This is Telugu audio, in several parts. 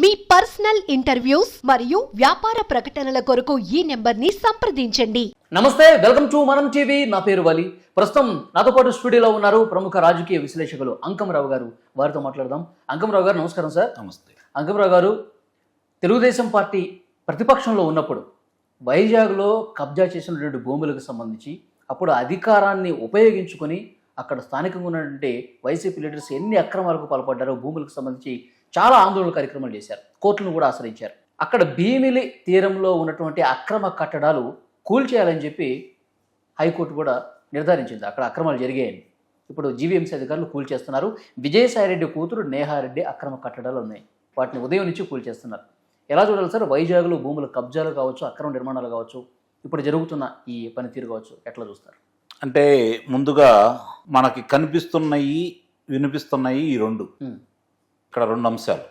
మీ పర్సనల్ ఇంటర్వ్యూస్ మరియు వ్యాపార ప్రకటనల కొరకు ఈ నెంబర్ని సంప్రదించండి. నమస్తే వెల్కమ్ టు మనం టీవీ. నా పేరు వలి. ప్రస్తుతం నాతో పాటు స్టూడియోలో ఉన్నారు ప్రముఖ రాజకీయ విశ్లేషకులు అంకమరావు గారు. వారితో మాట్లాడదాం. అంకమరావు గారు నమస్కారం సార్. నమస్తే. అంకమరావు గారు తెలుగుదేశం పార్టీ ప్రతిపక్షంలో ఉన్నప్పుడు వైజాగ్లో కబ్జా చేసినటువంటి భూములకు సంబంధించి అప్పుడు అధికారాన్ని ఉపయోగించుకొని అక్కడ స్థానికంగా ఉన్నటువంటి వైసీపీ లీడర్స్ ఎన్ని అక్రమాలకు పాల్పడ్డారో భూములకు సంబంధించి చాలా ఆందోళన కార్యక్రమాలు చేశారు. కోర్టును కూడా ఆశ్రయించారు. అక్కడ భీమిలి తీరంలో ఉన్నటువంటి అక్రమ కట్టడాలు కూల్చేయాలని చెప్పి హైకోర్టు కూడా నిర్ధారించింది. అక్కడ అక్రమాలు జరిగాయని. ఇప్పుడు జీవీఎంసీ అధికారులు కూల్చేస్తున్నారు. విజయసాయిరెడ్డి కూతురు నేహారెడ్డి అక్రమ కట్టడాలు ఉన్నాయి. వాటిని ఉదయం నుంచి కూల్చేస్తున్నారు. ఎలా చూడాలి సార్? వైజాగ్లో భూముల కబ్జాలు కావచ్చు అక్రమ నిర్మాణాలు కావచ్చు ఇప్పుడు జరుగుతున్న ఈ పనితీరు కావచ్చు ఎట్లా చూస్తారు? అంటే ముందుగా మనకి కనిపిస్తున్నాయి వినిపిస్తున్నాయి ఈ రెండు. ఇక్కడ రెండు అంశాలు.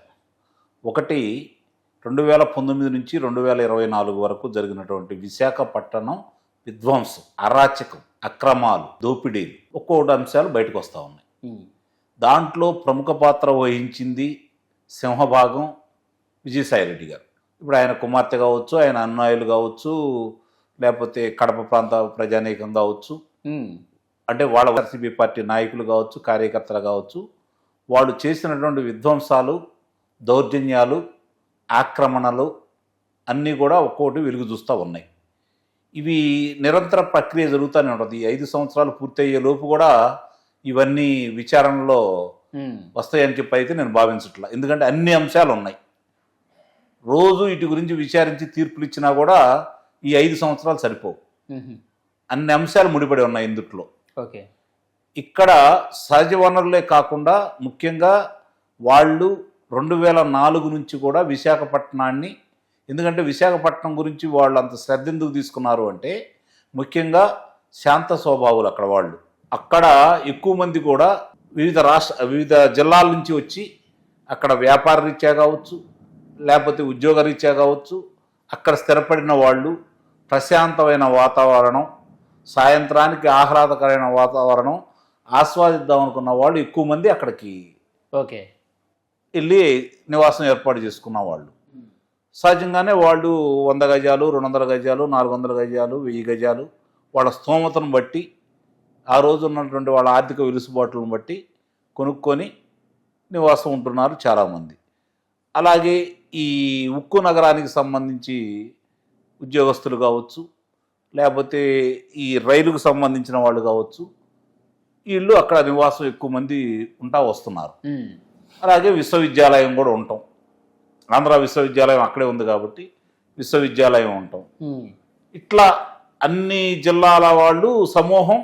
ఒకటి రెండు వేల పంతొమ్మిది నుంచి రెండు వేల ఇరవై నాలుగు వరకు జరిగినటువంటి విశాఖపట్నం విధ్వంసం అరాచకం అక్రమాలు దోపిడీలు ఒక్కొక్కటి అంశాలు బయటకు వస్తూ ఉన్నాయి. దాంట్లో ప్రముఖ పాత్ర వహించింది సింహభాగం విజయసాయిరెడ్డి గారు. ఇప్పుడు ఆయన కుమార్తె కావచ్చు ఆయన అన్నాయులు కావచ్చు లేకపోతే కడప ప్రాంత ప్రజానీకం కావచ్చు అంటే వాళ్ళ వైసీపీ పార్టీ నాయకులు కావచ్చు కార్యకర్తలు కావచ్చు వాళ్ళు చేసినటువంటి విధ్వంసాలు దౌర్జన్యాలు ఆక్రమణలు అన్నీ కూడా ఒక్కొక్కటి వెలుగు చూస్తూ ఉన్నాయి. ఇవి నిరంతర ప్రక్రియ జరుగుతూనే ఉంటుంది. ఈ ఐదు సంవత్సరాలు పూర్తయ్యే లోపు కూడా ఇవన్నీ విచారణలో వస్తాయని చెప్పి అయితే నేను భావించట్లా. ఎందుకంటే అన్ని అంశాలు ఉన్నాయి. రోజు ఇటు గురించి విచారించి తీర్పులు ఇచ్చినా కూడా ఈ ఐదు సంవత్సరాలు సరిపోవు. అన్ని అంశాలు ముడిపడి ఉన్నాయి ఇందుట్లో. ఓకే. ఇక్కడ సహజ వనరులే కాకుండా ముఖ్యంగా వాళ్ళు రెండు వేల నాలుగు నుంచి కూడా విశాఖపట్నాన్ని ఎందుకంటే విశాఖపట్నం గురించి వాళ్ళు అంత శ్రద్ధ ఎందుకు తీసుకున్నారు అంటే ముఖ్యంగా శాంత స్వభావులు అక్కడ వాళ్ళు. అక్కడ ఎక్కువ మంది కూడా వివిధ రాష్ట్ర వివిధ జిల్లాల నుంచి వచ్చి అక్కడ వ్యాపార రీత్యా కావచ్చు లేకపోతే ఉద్యోగ రీత్యా కావచ్చు అక్కడ స్థిరపడిన వాళ్ళు ప్రశాంతమైన వాతావరణం సాయంత్రానికి ఆహ్లాదకరమైన వాతావరణం ఆస్వాదిద్దాం అనుకున్న వాళ్ళు ఎక్కువ మంది అక్కడికి ఓకే. వెళ్ళి నివాసం ఏర్పాటు చేసుకున్న వాళ్ళు. సహజంగానే వాళ్ళు వంద గజాలు రెండు వందల గజాలు నాలుగు వందల గజాలు వెయ్యి గజాలు వాళ్ళ స్తోమతను బట్టి ఆ రోజు ఉన్నటువంటి వాళ్ళ ఆర్థిక వెలుసుబాట్లను బట్టి కొనుక్కొని నివాసం ఉంటున్నారు చాలామంది. అలాగే ఈ ఉక్కు నగరానికి సంబంధించి ఉద్యోగస్తులు కావచ్చు లేకపోతే ఈ రైలుకు సంబంధించిన వాళ్ళు కావచ్చు వీళ్ళు అక్కడ నివాసం ఎక్కువ మంది ఉంటా వస్తున్నారు. అలాగే విశ్వవిద్యాలయం కూడా ఉంటాం. ఆంధ్ర విశ్వవిద్యాలయం అక్కడే ఉంది కాబట్టి విశ్వవిద్యాలయం ఉంటాం. ఇట్లా అన్ని జిల్లాల వాళ్ళు సమూహం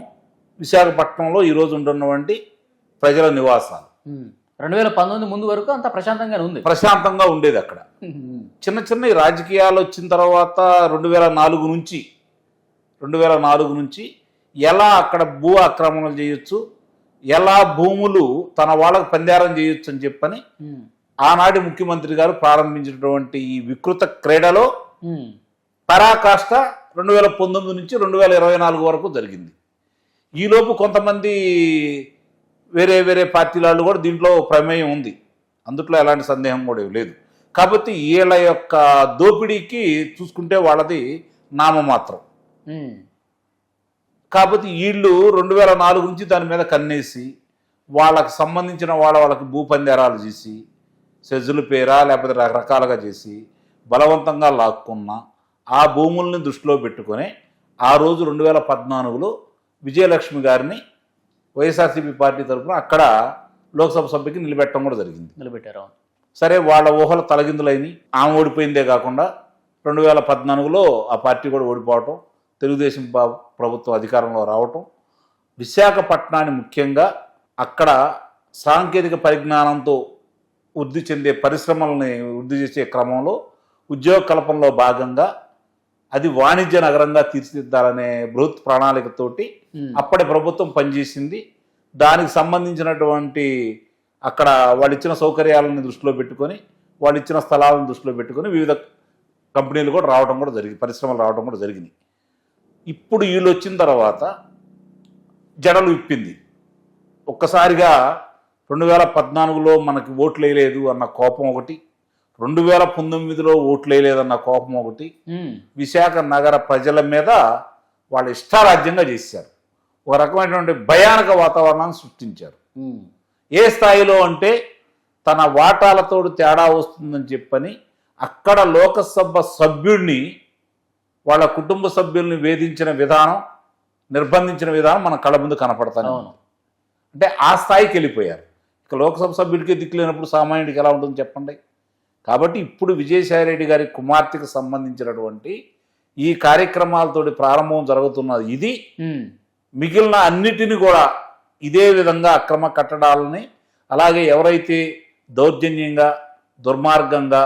విశాఖపట్నంలో ఈరోజు ఉంటున్నటువంటి ప్రజల నివాసాలు. రెండు వేల పంతొమ్మిది ముందు వరకు అంత ప్రశాంతంగానే ఉంది. ప్రశాంతంగా ఉండేది అక్కడ. చిన్న చిన్న రాజకీయాలు వచ్చిన తర్వాత రెండు వేల నాలుగు నుంచి రెండు వేల నాలుగు నుంచి ఎలా అక్కడ భూ ఆక్రమణలు చేయొచ్చు ఎలా భూములు తన వాళ్ళకు పందారం చేయొచ్చు అని చెప్పని ఆనాటి ముఖ్యమంత్రి గారు ప్రారంభించినటువంటి ఈ వికృత క్రీడలో పరాకాష్ట రెండు వేల పంతొమ్మిది నుంచి రెండు వేల ఇరవై నాలుగు వరకు జరిగింది. ఈలోపు కొంతమంది వేరే వేరే పార్టీల వాళ్ళు కూడా దీంట్లో ప్రమేయం ఉంది. అందుట్లో ఎలాంటి సందేహం కూడా లేదు. కాబట్టి వీళ్ళ యొక్క దోపిడీకి చూసుకుంటే వాళ్ళది నామమాత్రం. కాబట్టి వీళ్ళు రెండు వేల నాలుగు నుంచి దాని మీద కన్నేసి వాళ్ళకి సంబంధించిన వాళ్ళ వాళ్ళకి భూపందేరాలు చేసి సెజ్జుల పేరా లేకపోతే రకరకాలుగా చేసి బలవంతంగా లాక్కున్న ఆ భూముల్ని దృష్టిలో పెట్టుకొని ఆ రోజు రెండు వేల పద్నాలుగులో విజయలక్ష్మి గారిని వైఎస్ఆర్సీపీ పార్టీ తరఫున అక్కడ లోక్సభ సభ్యుకి నిలబెట్టడం కూడా జరిగింది నిలబెట్టారు. సరే వాళ్ళ ఊహలు తలగిందులైనవి ఆమె ఓడిపోయిందే కాకుండా రెండు వేల పద్నాలుగులో ఆ పార్టీ కూడా ఓడిపోవటం తెలుగుదేశం ప్రభుత్వం అధికారంలో రావటం విశాఖపట్నాన్ని ముఖ్యంగా అక్కడ సాంకేతిక పరిజ్ఞానంతో వృద్ధి చెందే పరిశ్రమల్ని వృద్ధి చేసే క్రమంలో ఉద్యోగ కల్పనలో భాగంగా అది వాణిజ్య నగరంగా తీర్చిదిద్దాలనే బృహత్ ప్రణాళికతోటి అప్పటి ప్రభుత్వం పనిచేసింది. దానికి సంబంధించినటువంటి అక్కడ వాళ్ళు ఇచ్చిన సౌకర్యాలను దృష్టిలో పెట్టుకొని వాళ్ళు ఇచ్చిన స్థలాలను దృష్టిలో పెట్టుకొని వివిధ కంపెనీలు కూడా రావడం కూడా జరిగింది పరిశ్రమలు రావడం కూడా జరిగినాయి. ఇప్పుడు వీళ్ళు వచ్చిన తర్వాత జడలు ఇప్పింది. ఒక్కసారిగా రెండు వేల పద్నాలుగులో మనకి ఓట్లు వేయలేదు అన్న కోపం ఒకటి రెండు వేల పంతొమ్మిదిలో ఓట్లు వేయలేదన్న కోపం ఒకటి విశాఖ నగర ప్రజల మీద వాళ్ళు ఇష్టారాజ్యంగా చేశారు. ఒక రకమైనటువంటి భయానక వాతావరణాన్ని సృష్టించారు. ఏ స్థాయిలో అంటే తన వాటాలతోడు తేడా వస్తుందని చెప్పని అక్కడ లోకసభ సభ్యుడిని వాళ్ళ కుటుంబ సభ్యుల్ని వేధించిన విధానం నిర్బంధించిన విధానం మన కళ్ళ ముందు కనపడతాను అంటే ఆ స్థాయికి వెళ్ళిపోయారు. ఇక లోక్సభ సభ్యుడికి దిక్కులేనప్పుడు సామాన్యుడికి ఎలా ఉంటుంది చెప్పండి. కాబట్టి ఇప్పుడు విజయసాయిరెడ్డి గారి కుమార్తెకు సంబంధించినటువంటి ఈ కార్యక్రమాలతోటి ప్రారంభం జరుగుతున్నది. ఇది మిగిలిన అన్నిటిని కూడా ఇదే విధంగా అక్రమ కట్టడాలని అలాగే ఎవరైతే దౌర్జన్యంగా దుర్మార్గంగా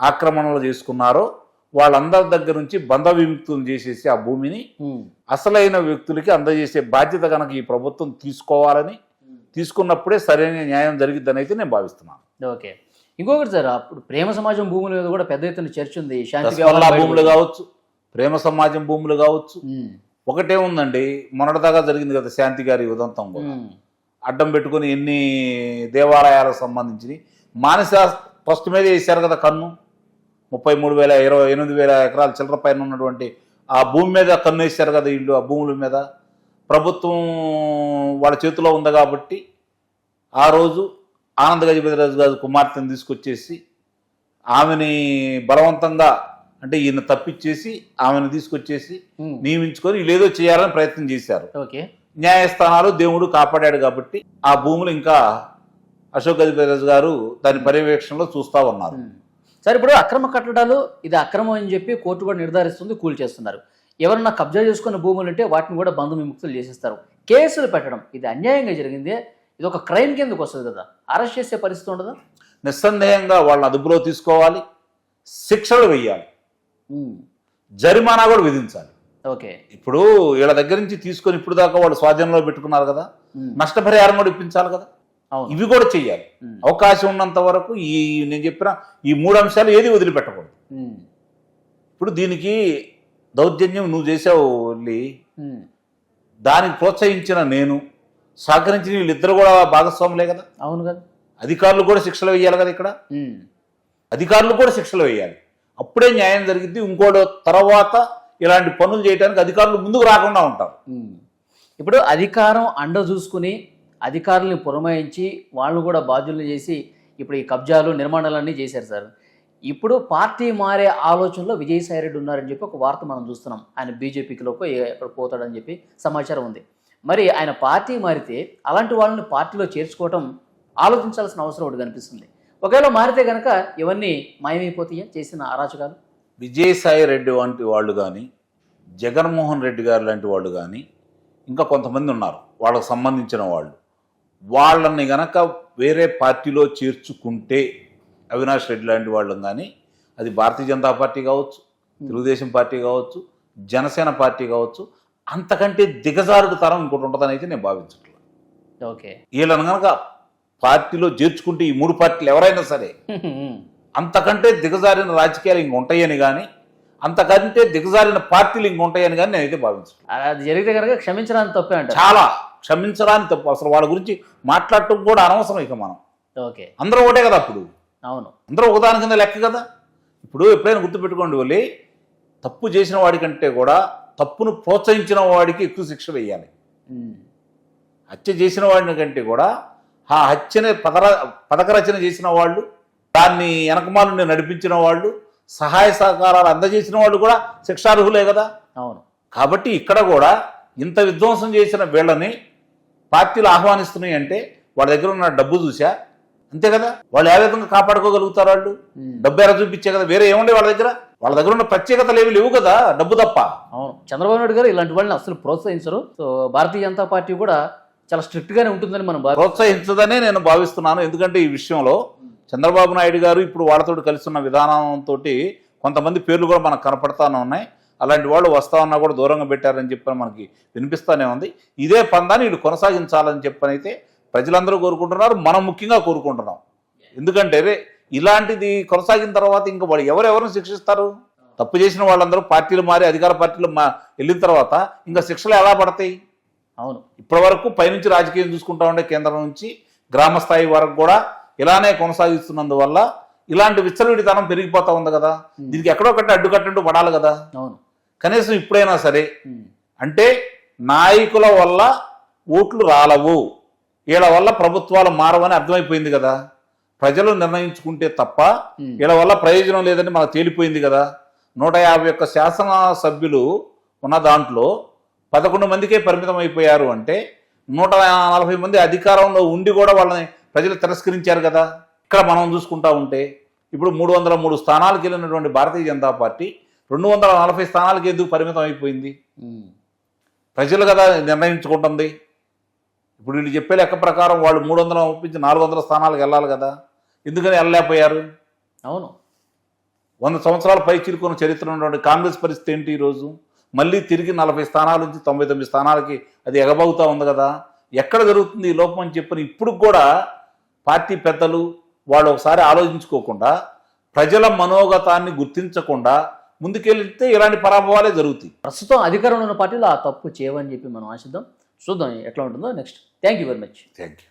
ఆక్రమణలు చేసుకున్నారో వాళ్ళందరి దగ్గర నుంచి బంధ విముక్తులు చేసేసి ఆ భూమిని ఉమ్, అసలైన వ్యక్తులకి అందజేసే బాధ్యత కనుక ఈ ప్రభుత్వం తీసుకోవాలని తీసుకున్నప్పుడే సరైన న్యాయం జరిగిద్దని అయితే నేను భావిస్తున్నాను. ఓకే. ఇంకొకటి సార్ అప్పుడు ప్రేమ సమాజం భూముల మీద కూడా పెద్ద ఎత్తున చర్చ ఉంది. శాంతి భూములు కావచ్చు ప్రేమ సమాజం భూములు కావచ్చు. ఉమ్, ఒకటే ఉందండి మొన్నటిదాకా జరిగింది కదా శాంతి గారి ఉదంతం కూడా. అడ్డం పెట్టుకుని ఎన్ని దేవాలయాలకు సంబంధించి మానస ఫస్ట్ మీద వేశారు కదా కన్ను. ముప్పై మూడు వేల ఇరవై ఎనిమిది వేల ఎకరాల చిల్లర పైన ఉన్నటువంటి ఆ భూమి మీద కన్ను వేశారు కదా ఇల్లు ఆ భూముల మీద. ప్రభుత్వం వాళ్ళ చేతిలో ఉంది కాబట్టి ఆ రోజు ఆనంద గజపతిరాజు గారి కుమార్తెను తీసుకొచ్చేసి ఆమెని బలవంతంగా అంటే ఈయన తప్పిచ్చేసి ఆమెను తీసుకొచ్చేసి నియమించుకొని వీళ్ళేదో చేయాలని ప్రయత్నం చేశారు. ఓకే. న్యాయస్థానాలు దేవుడు కాపాడాడు కాబట్టి ఆ భూములు ఇంకా అశోక్ గజపతిరాజు గారు దాని పర్యవేక్షణలో చూస్తా ఉన్నారు. సార్ ఇప్పుడు అక్రమ కట్టడాలు ఇది అక్రమం అని చెప్పి కోర్టు కూడా నిర్ధారిస్తుంది కూల్ చేస్తున్నారు. ఎవరన్నా కబ్జా చేసుకున్న భూములు ఉంటే వాటిని కూడా బంధు విముక్తులు చేసేస్తారు. కేసులు పెట్టడం ఇది అన్యాయంగా జరిగింది. ఇది ఒక క్రైమ్ కిందకు వస్తుంది కదా. అరెస్ట్ చేసే పరిస్థితి ఉండదా? నిస్సందేహంగా వాళ్ళని అదుపులో తీసుకోవాలి శిక్షలు వెయ్యాలి ఉమ్, జరిమానా కూడా విధించాలి. ఓకే. ఇప్పుడు వీళ్ళ దగ్గర నుంచి తీసుకొని ఇప్పుడు దాకా వాళ్ళు స్వాధీనంలో పెట్టుకున్నారు కదా. నష్టపరిహారం కూడా ఇప్పించాలి కదా. ఇవి కూడా చెయ్యాలి. ఉమ్, అవకాశం ఉన్నంత వరకు ఈ నేను చెప్పిన ఈ మూడు అంశాలు ఏది వదిలిపెట్టకూడదు. ఇప్పుడు దీనికి దౌర్జన్యం నువ్వు చేసావు దానికి ప్రోత్సహించిన నేను సహకరించిన వీళ్ళిద్దరు కూడా భాగస్వాములే కదా? అవును కదా. అధికారులు కూడా శిక్షలు వేయాలి కదా ఇక్కడ? అధికారులు కూడా శిక్షలు వేయాలి. అప్పుడే న్యాయం జరిగింది ఇంకోటి తర్వాత ఇలాంటి పనులు చేయడానికి అధికారులు ముందుకు రాకుండా ఉంటారు. ఇప్పుడు అధికారం అండ చూసుకుని అధికారుల్ని పురమాయించి వాళ్ళు కూడా బాధ్యులను చేసి ఇప్పుడు ఈ కబ్జాలు నిర్మాణాలన్నీ చేశారు సార్. ఇప్పుడు పార్టీ మారే ఆలోచనలో విజయసాయి రెడ్డి ఉన్నారని చెప్పి ఒక వార్త మనం చూస్తున్నాం. ఆయన బీజేపీకి లోపు ఎక్కడ పోతాడని చెప్పి సమాచారం ఉంది. మరి ఆయన పార్టీ మారితే అలాంటి వాళ్ళని పార్టీలో చేర్చుకోవటం ఆలోచించాల్సిన అవసరం ఒకటి కనిపిస్తుంది. ఒకవేళ మారితే కనుక ఇవన్నీ మాయమైపోతాయా? చేసిన అరాచకాలు? విజయసాయి రెడ్డి వంటి వాళ్ళు కానీ జగన్మోహన్ రెడ్డి గారు లాంటి వాళ్ళు కానీ ఇంకా కొంతమంది ఉన్నారు. వాళ్ళకు సంబంధించిన వాళ్ళు. వాళ్ళని గనక వేరే పార్టీలో చేర్చుకుంటే అవినాష్ రెడ్డి లాంటి వాళ్ళు కానీ అది భారతీయ జనతా పార్టీ కావచ్చు తెలుగుదేశం పార్టీ కావచ్చు జనసేన పార్టీ కావచ్చు అంతకంటే దిగజారుడు తరం ఇంకోటి ఉంటుందని అయితే నేను భావించట్లేదు ఓకే. వీళ్ళని కనుక పార్టీలో చేర్చుకుంటే ఈ మూడు పార్టీలు ఎవరైనా సరే అంతకంటే దిగజారిన రాజకీయాలు ఇంక ఉంటాయని కానీ అంతకంటే దిగజారిన పార్టీలు ఇంక ఉంటాయని కానీ నేనైతే భావించను. అది జరిగితే కనుక క్షమించడానికి తప్పే అంటారు. చాలా క్షమించడానికి తప్పు. అసలు వాళ్ళ గురించి మాట్లాడటం కూడా అనవసరం ఇక మనం. ఓకే. అందరూ ఒకటే కదా అప్పుడు? అవును. అందరూ ఒకదాని కింద లెక్క కదా? ఇప్పుడు ఎప్పుడైనా గుర్తుపెట్టుకోండి వెళ్ళి తప్పు చేసిన వాడికంటే కూడా తప్పును ప్రోత్సహించిన వాడికి ఎక్కువ శిక్ష వేయాలి. హత్య చేసిన వాడిని కంటే కూడా ఆ హత్యని పదర పథకరచన చేసిన వాళ్ళు దాన్ని వెనకమాలని నడిపించిన వాళ్ళు సహాయ సహకారాలు అందజేసిన వాళ్ళు కూడా శిక్షార్హులే కదా? అవును. కాబట్టి ఇక్కడ కూడా ఇంత విధ్వంసం చేసిన వీళ్ళని పార్టీలు ఆహ్వానిస్తున్నాయి అంటే వాళ్ళ దగ్గర ఉన్న డబ్బు చూసా? అంతే కదా? వాళ్ళు ఏ విధంగా కాపాడుకోగలుగుతారు వాళ్ళు. డబ్బు ఎర చూపించే కదా? వేరే ఏముండే వాళ్ళ దగ్గర? వాళ్ళ దగ్గర ఉన్న ప్రత్యేకతలు ఏమి లేవు కదా? డబ్బు తప్ప. అవును. చంద్రబాబు నాయుడు గారు ఇలాంటి వాళ్ళని అసలు ప్రోత్సహించరు. సో భారతీయ జనతా పార్టీ కూడా చాలా స్ట్రిక్ట్ గానే ఉంటుందని మనం ప్రోత్సహించదనే నేను భావిస్తున్నాను. ఎందుకంటే ఈ విషయంలో చంద్రబాబు నాయుడు గారు ఇప్పుడు వాళ్ళతో కలిసి విధానంతో కొంతమంది పేర్లు కూడా మనకు కనపడతానే ఉన్నాయి. అలాంటి వాళ్ళు వస్తా ఉన్నా కూడా దూరంగా పెట్టారని చెప్పని మనకి వినిపిస్తానే ఉంది. ఇదే పందాన్ని వీళ్ళు కొనసాగించాలని చెప్పనైతే ప్రజలందరూ కోరుకుంటున్నారు. మనం ముఖ్యంగా కోరుకుంటున్నాం. ఎందుకంటే ఇలాంటిది కొనసాగిన తర్వాత ఇంకా వాళ్ళు ఎవరెవరిని శిక్షిస్తారు? తప్పు చేసిన వాళ్ళందరూ పార్టీలు మారి అధికార పార్టీలు మా వెళ్ళిన తర్వాత ఇంకా శిక్షలు ఎలా పడతాయి? అవును. ఇప్పటి వరకు పైనుంచి రాజకీయం చూసుకుంటా ఉండే కేంద్రం నుంచి గ్రామ స్థాయి వరకు కూడా ఇలానే కొనసాగిస్తున్నందువల్ల ఇలాంటి విచ్చలవిడితనం పెరిగిపోతా ఉంది కదా. దీనికి ఎక్కడో ఒకటి అడ్డుకట్టండు పడాలి కదా. అవును. కనీసం ఇప్పుడైనా సరే. అంటే నాయకుల వల్ల ఓట్లు రాలవు. వీళ్ళ వల్ల ప్రభుత్వాలు మారవని అర్థమైపోయింది కదా. ప్రజలు నిర్ణయించుకుంటే తప్ప. వీళ్ళ వల్ల ప్రయోజనం లేదని మనకు తేలిపోయింది కదా. నూట యాభై ఒక్క శాసన సభ్యులు ఉన్న దాంట్లో పదకొండు మందికే పరిమితం అయిపోయారు అంటే నూట నలభై మంది అధికారంలో ఉండి కూడా వాళ్ళని ప్రజలు తిరస్కరించారు కదా. ఇక్కడ మనం చూసుకుంటా ఉంటే ఇప్పుడు మూడు వందల మూడు స్థానాలకు వెళ్ళినటువంటి భారతీయ జనతా పార్టీ రెండు వందల నలభై స్థానాలకు ఎందుకు పరిమితం అయిపోయింది. ప్రజలు కదా నిర్ణయించుకుంటుంది. ఇప్పుడు వీళ్ళు చెప్పే లెక్క ప్రకారం వాళ్ళు మూడు వందల ఒప్పించి నాలుగు వందల స్థానాలకు వెళ్ళాలి కదా. ఎందుకని వెళ్ళలేకపోయారు? అవును. వంద సంవత్సరాల పై చిరుకున్న చరిత్ర ఉన్నటువంటి కాంగ్రెస్ పరిస్థితి ఏంటి ఈరోజు? మళ్ళీ తిరిగి నలభై స్థానాల నుంచి తొంభై తొమ్మిది స్థానాలకి అది ఎగబోగుతా ఉంది కదా. ఎక్కడ జరుగుతుంది ఈ లోపం అని చెప్పని ఇప్పుడు కూడా పార్టీ పెద్దలు వాళ్ళు ఒకసారి ఆలోచించుకోకుండా ప్రజల మనోగతాన్ని గుర్తించకుండా ముందుకెళ్తే ఇలాంటి పరాభవాలే జరుగుతాయి. ప్రస్తుతం అధికారంలో ఉన్న పార్టీలు ఆ తప్పు చేయవని చెప్పి మనం ఆశిద్దాం. చూద్దాం ఎట్లా ఉంటుందో. Next. Thank you very much. Thank you.